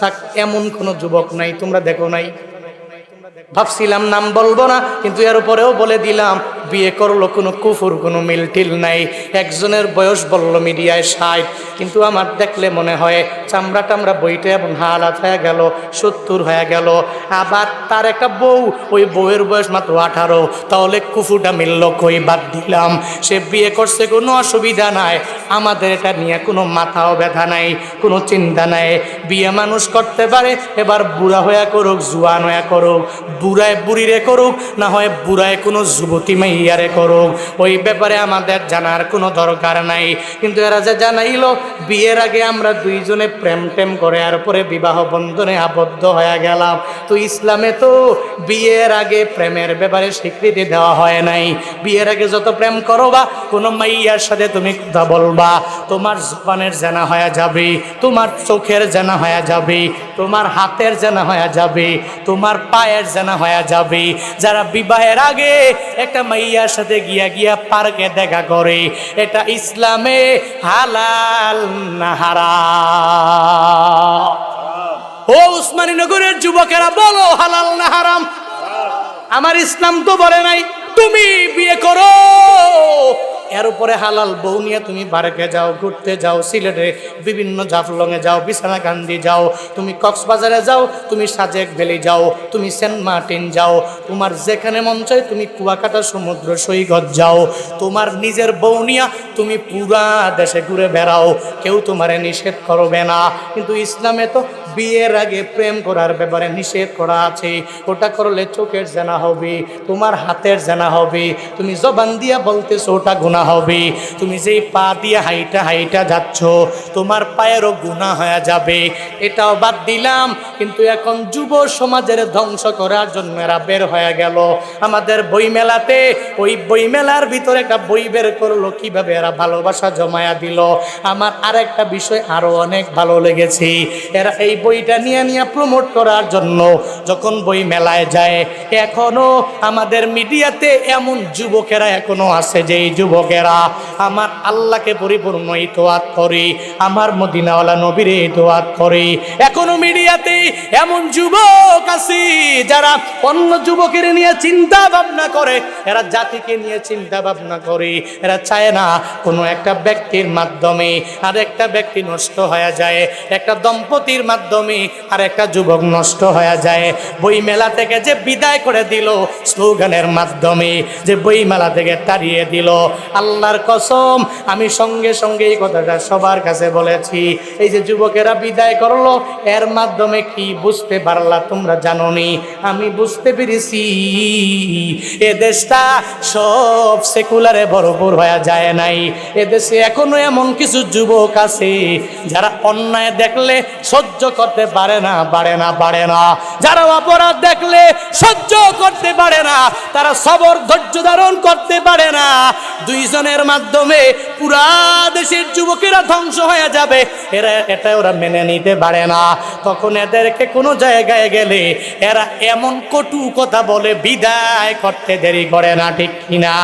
থাক, এমন কোনো যুবক নাই, তোমরা দেখো নাই। ভাবছিলাম নাম বলব না, কিন্তু এর উপরেও বলে দিলাম বিয়ে করল, কোনো কুফুর, কোনো মিল টিল নাই। একজনের বয়স বলল মিডিয়ায় ষাট, কিন্তু আমার দেখলে মনে হয় চামড়া টামড়া বইটা এবং হালাত হয়ে গেল, সত্তর হয়ে গেল। আবার তার একটা বউ, ওই বউয়ের বয়স মাত্র আঠারো, তাহলে কুফুটা মিলল কই বাদ দিলাম। সে বিয়ে করছে, কোনো অসুবিধা নাই। আমাদের এটা নিয়ে কোনো মাথাও ব্যথা নাই, কোনো চিন্তা নাই। বিয়ে মানুষ করতে পারে, এবার বুড়া হয়ে করুক, জুয়ান হয়ে করুক, বুড়ায় বুড়িরে করুক, না হয় বুড়ায় কোনো যুবতী মাইয়ারে করুক। ওই ব্যাপারে আমাদের জানার কোনো দরকার নাই। কিন্তু এরা যে জানাইলো, বিয়ের আগে আমরা দুইজনে প্রেম টেম করে আর পরে বিবাহ বন্ধনে আবদ্ধ হয়ে গেলাম। তো ইসলামে তো বিয়ের আগে প্রেমের ব্যাপারে স্বীকৃতি দেওয়া হয় নাই। বিয়ের আগে যত প্রেম করো বা কোনো মাইয়ার সাথে তুমি কথা বলবা। তোমার জবানের জানা হয়ে যাবে, তোমার চোখের জানা হয়ে যাবে, তোমার হাতের জানা হয়ে যাবে, তোমার পায়ের জানা হয়ে যাবে। যারা বিবাহের আগে একটা মাইয়ার সাথে গিয়া গিয়া পার্কে দেখা করে। এটা ইসলামে হালাল না হারাম? ও উসমানী নগরের যুবকেরা, বলো হালাল না হারাম? আমার ইসলাম তো বলে নাই, তুমি বিয়ে করো। উপরে হালাল বউ নিয়ে তুমি বারেকে যাও, ঘুরতে যাও, সিলেটে বিভিন্ন জাফলংয়ে যাও বিছানা গান্ধী যাও, তুমি কক্সবাজারে যাও, তুমি সাজেক ভ্যালি যাও, তুমি সেন্ট মার্টিন যাও, তোমার যেখানে মন চায় তুমি কুয়াকাটা, সমুদ্র সৈকত যাও, তোমার নিজের বউ নিয়া তুমি পুরা দেশে ঘুরে বেড়াও, কেউ তোমারে নিষেধ করবে না। কিন্তু ইসলামে তো বিয়ের আগে প্রেম করার ব্যাপারে নিষেধ করা আছে, ওটা করলে চোখের জানা হবে, তোমার হাতের জানা হবে, তুমি জবান দিয়া বলতেছো ওটা গুণা হবে। তুমি যেই পা দিয়ে হাইটা হাইটা যাচ্ছ, তোমার পায়েরও গুণা হয়ে যাবে। এটাও বাদ দিলাম, কিন্তু এখন যুব সমাজের ধ্বংস করার জন্য এরা বের হয়ে গেল। আমাদের বই মেলাতে ওই বই মেলার ভিতরে একটা বই বের করল, কীভাবে এরা ভালোবাসা জমায়া দিল। আমার আর একটা বিষয় আরও অনেক ভালো লেগেছে। এরা এই বইটা নিয়ে নিয়ে প্রমোট করার জন্য যখন বই মেলায় যায়, এখনও আমাদের মিডিয়াতে এমন যুবকেরা এখনও আছে যে এই যুবকেরা আমার আল্লাহকে পরিপূর্ণ ইতোয়াত করে, আমার মদিনাওয়ালা নবীরে ইতোয়াত করে। এখনও মিডিয়াতে এমন যুবক আছে, যারা অন্য যুবকের নিয়ে চিন্তা ভাবনা করে, এরা জাতিকে নিয়ে চিন্তা ভাবনা করে, এরা চায় না কোনো একটা ব্যক্তির মাধ্যমে আর একটা ব্যক্তি নষ্ট হয়ে যায়, একটা দম্পতির মাধ্যমে আর একটা যুবক নষ্ট হয়ে যায়। বই মেলা থেকে যে বিদায় করে দিল, স্লোগানের মাধ্যমে যে বই মেলা থেকে তাড়িয়ে দিল আল্লাহর কসম, আমি সঙ্গে সঙ্গে এই কথাটা সবার কাছে বলেছি। এই যে যুবকেরা বিদায় করল, এর মাধ্যমে কি বুঝতে পারলা তোমরা জানো নি আমি বুঝতে পেরেছি। এ দেশটা সব সেকুলারে ভরপুর হয়ে যায় নাই। এদেশে এখনও এমন কিছু যুবক আছে, যারা অন্যায় দেখলে সহ্য করতে পারে না পারে না পারে না। যারা অপরাধ দেখলে সহ্য করতে পারে না, তারা সবর ধৈর্য ধারণ করতে পারে না। দুইজনের মাধ্যমে পুরা দেশের যুবকেরা ধ্বংস হয়ে যাবে। এরা, এটা ওরা মেনে নিতে পারে না। তখন এদেরকে কোনো জায়গায় গেলে এরা এমন কটু কথা বলে, বিদায় করতে দেরি করে না, ঠিক কিনা?